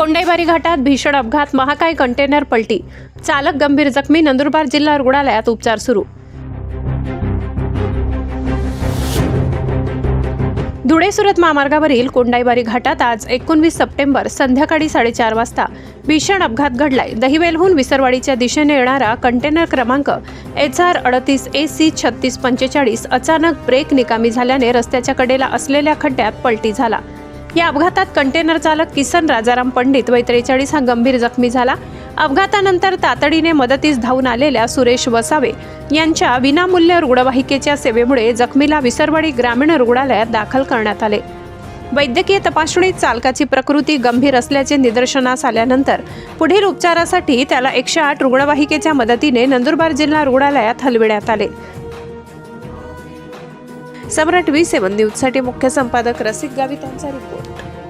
कोंडाईबारी घाटात भीषण अपघात महाकाय कंटेनर पलटी. चालक गंभीर जखमी नंदुरबार जिल्हा रुग्णालयात उपचार सुरू. धुळे सुरत महामार्गावरील कोंडाईबारी घाटात आज एकोणवीस सप्टेंबर संध्याकाळी साडेचार वाजता भीषण अपघात घडलाय. दहिवेलहून विसरवाडीच्या दिशेने येणारा कंटेनर क्रमांक एच आर अडतीस ए सी छत्तीस पंचेचाळीस अचानक ब्रेक निकामी झाल्याने रस्त्याच्या कडेला असलेल्या खड्ड्यात पलटी झाला. या अपघातात कंटेनर चालक किसन राजाराम पंडित वय त्रेचाळीस हा गंभीर जखमी झाला. अपघातानंतर तातडीने मदतीस धावून आलेल्या सुरेश वसावे यांच्या विनामूल्य रुग्णवाहिकेच्या सेवेमुळे जखमीला विसरवाडी ग्रामीण रुग्णालयात दाखल करण्यात आले. वैद्यकीय तपासणीत चालकाची प्रकृती गंभीर असल्याचे निदर्शनास आल्यानंतर पुढील उपचारासाठी त्याला एकशे आठ रुग्णवाहिकेच्या मदतीने नंदुरबार जिल्हा रुग्णालयात हलविण्यात आले. सम्राट व्ही सेवन न्यूजसाठी मुख्य संपादक रसिक गावित यांचा रिपोर्ट